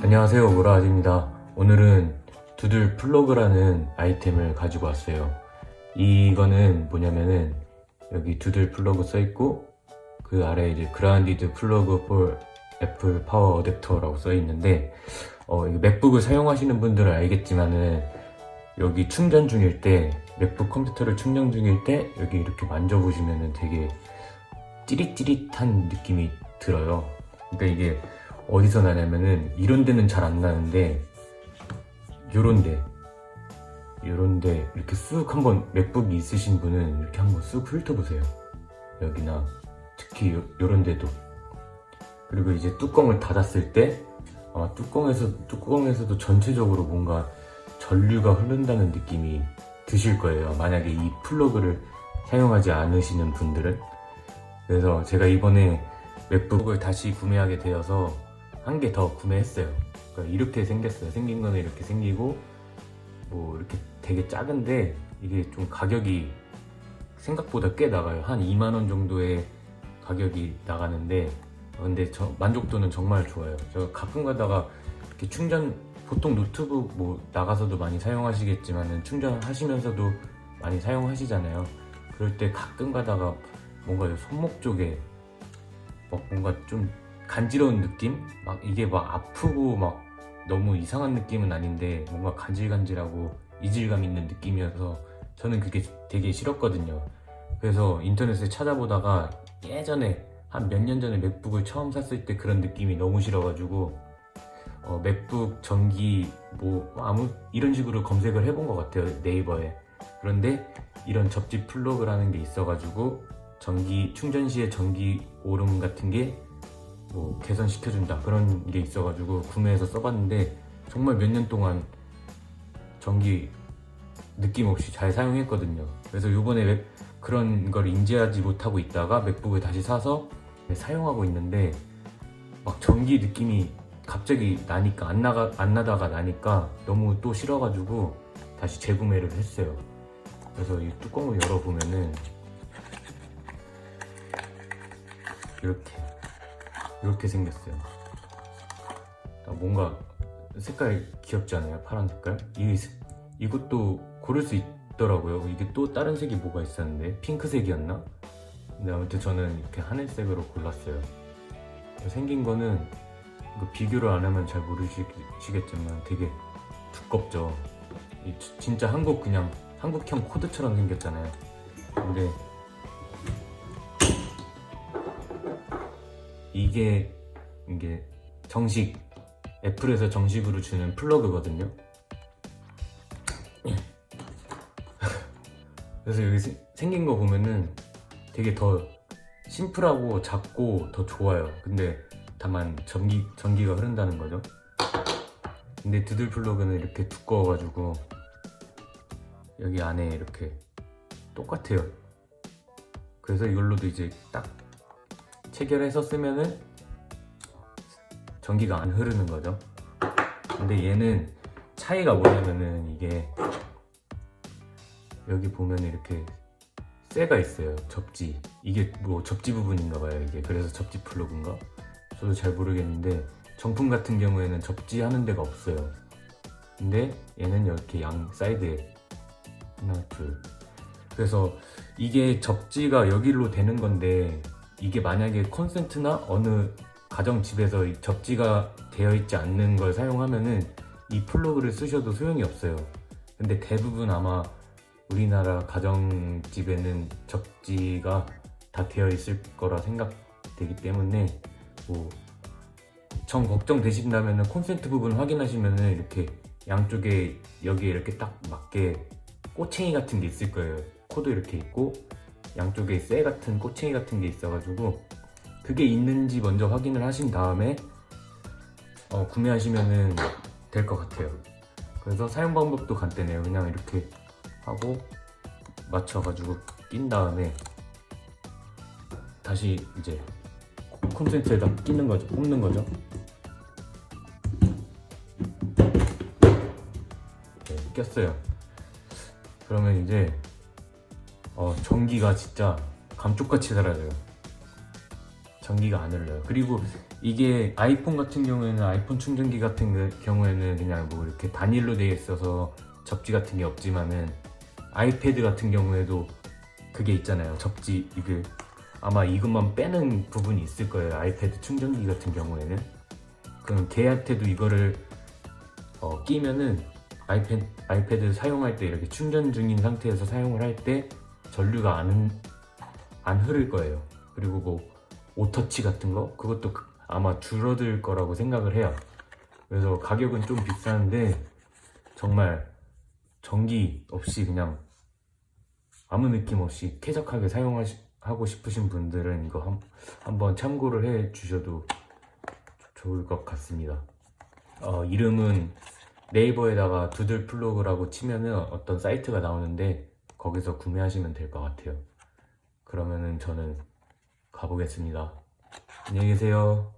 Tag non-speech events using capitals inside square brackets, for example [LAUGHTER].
안녕하세요 오라아지입니다. 오늘은 두들 플러그라는 아이템을 가지고 왔어요. 이거는 뭐냐면은 여기 두들 플러그 써있고 그 아래 이제 그라운디드 플러그 폴 애플 파워 어댑터라고 써있는데 어, 맥북을 사용하시는 분들은 알겠지만은 여기 충전 중일 때 맥북 컴퓨터를 충전 중일 때 여기 이렇게 만져보시면은 되게 찌릿찌릿한 느낌이 들어요. 그러니까 이게 어디서 나냐면은 이런 데는 잘 안 나는데 요런 데 요런 데 이렇게 쑥 한번 맥북이 있으신 분은 이렇게 한번 쑥 훑어보세요. 여기나 특히 요, 요런 데도. 그리고 이제 뚜껑을 닫았을 때 아마 뚜껑에서 뚜껑에서도 전체적으로 뭔가 전류가 흐른다는 느낌이 드실 거예요. 만약에 이 플러그를 사용하지 않으시는 분들은. 그래서 제가 이번에 맥북을 다시 구매하게 되어서 한 개 더 구매했어요. 그러니까 이렇게 생겼어요. 생긴 거는 이렇게 생기고 뭐 이렇게 되게 작은데 이게 좀 가격이 생각보다 꽤 나가요. 한 2만 원 정도의 가격이 나가는데 근데 저 만족도는 정말 좋아요. 저 가끔 가다가 이렇게 충전 보통 노트북 뭐 나가서도 많이 사용하시겠지만은 충전하시면서도 많이 사용하시잖아요. 그럴 때 가끔 가다가 뭔가 손목 쪽에 막 뭔가 좀 간지러운 느낌? 막 이게 막 아프고 막 너무 이상한 느낌은 아닌데 뭔가 간질간질하고 이질감 있는 느낌이어서 저는 그게 되게 싫었거든요. 그래서 인터넷에 찾아보다가 예전에 한 몇 년 전에 맥북을 처음 샀을 때 그런 느낌이 너무 싫어가지고 어, 맥북 전기 뭐 아무 이런 식으로 검색을 해본 것 같아요 네이버에 그런데 이런 접지 플러그라는 게 있어가지고 전기 충전 시에 전기 오름 같은 게 뭐 개선시켜준다 그런 게 있어가지고 구매해서 써봤는데 정말 몇 년 동안 전기 느낌 없이 잘 사용했거든요. 그래서 요번에 웹- 그런 걸 인지하지 못하고 있다가 맥북을 다시 사서 사용하고 있는데 막 전기 느낌이 갑자기 나니까 안 나가 안 나다가 나니까 너무 또 싫어가지고 다시 재구매를 했어요. 그래서 이 뚜껑을 열어보면은 이렇게 이렇게 생겼어요. 아, 뭔가 색깔 귀엽지 않아요? 파란 색깔? 이 이것도 고를 수 있더라고요. 이게 또 다른 색이 뭐가 있었는데 핑크색이었나? 근데 아무튼 저는 이렇게 하늘색으로 골랐어요. 생긴 거는 비교를 안 하면 잘 모르시겠지만 되게 두껍죠. 진짜 한국 그냥 한국형 코드처럼 생겼잖아요. 근데 이게 이게 정식 애플에서 정식으로 주는 플러그거든요. [LAUGHS] 그래서 여기 세- 생긴 거 보면은 되게 더 심플하고 작고 더 좋아요. 근데 다만 전기 전기가 흐른다는 거죠. 근데 두들 플러그는 이렇게 두꺼워가지고 여기 안에 이렇게 똑같아요. 그래서 이걸로도 이제 딱 체결해서 쓰면은 전기가 안 흐르는 거죠. 근데 얘는 차이가 뭐냐면은 이게 여기 보면 이렇게 쇠가 있어요. 접지. 이게 뭐 접지 부분인가 봐요. 이게 그래서 접지 플러그인가? 저도 잘 모르겠는데 정품 같은 경우에는 접지 하는 데가 없어요. 근데 얘는 이렇게 양 사이드에 하나 둘. 그래서 이게 접지가 여기로 되는 건데 이게 만약에 콘센트나 어느 가정 집에서 이 접지가 되어 있지 않는 걸 사용하면은 이 플러그를 쓰셔도 소용이 없어요. 근데 대부분 아마 우리나라 가정집에는 접지가 다 되어 있을 거라 생각되기 때문에 뭐 정 걱정되신다면은 콘센트 부분 확인하시면은 이렇게 양쪽에 여기에 이렇게 딱 맞게 꼬챙이 같은 게 있을 거예요. 코도 이렇게 있고 양쪽에 쇠 같은 꼬챙이 같은 게 있어가지고 그게 있는지 먼저 확인을 하신 다음에 어, 구매하시면은 될것 같아요. 그래서 사용 방법도 간단해요. 그냥 이렇게 하고 맞춰가지고 낀 다음에 다시 이제 콘센트에다 끼는 거죠. 꼽는 거죠. 네, 꼈어요. 그러면 이제 어, 전기가 진짜 감쪽같이 사라져요. 전기가 안 흘러요. 그리고 이게 아이폰 같은 경우에는 아이폰 충전기 같은 그 경우에는 그냥 뭐 이렇게 단일로 되어 있어서 접지 같은 게 없지만은 아이패드 같은 경우에도 그게 있잖아요. 접지 이게 아마 이것만 빼는 부분이 있을 거예요. 아이패드 충전기 같은 경우에는 그럼 걔한테도 이거를 어, 끼면은 아이패드, 아이패드 사용할 때 이렇게 충전 중인 상태에서 사용을 할 때 전류가 안, 흔- 안 흐를 거예요. 그리고 뭐 오터치 같은 거 그것도 그- 아마 줄어들 거라고 생각을 해요. 그래서 가격은 좀 비싼데 정말 전기 없이 그냥 아무 느낌 없이 쾌적하게 사용하고 싶으신 분들은 이거 한, 한번 참고를 해 주셔도 좋을 것 같습니다. 어, 이름은 네이버에다가 두들 플러그라고 치면은 어떤 사이트가 나오는데 거기서 구매하시면 될 것 같아요. 그러면은 저는 가보겠습니다. 안녕히 계세요.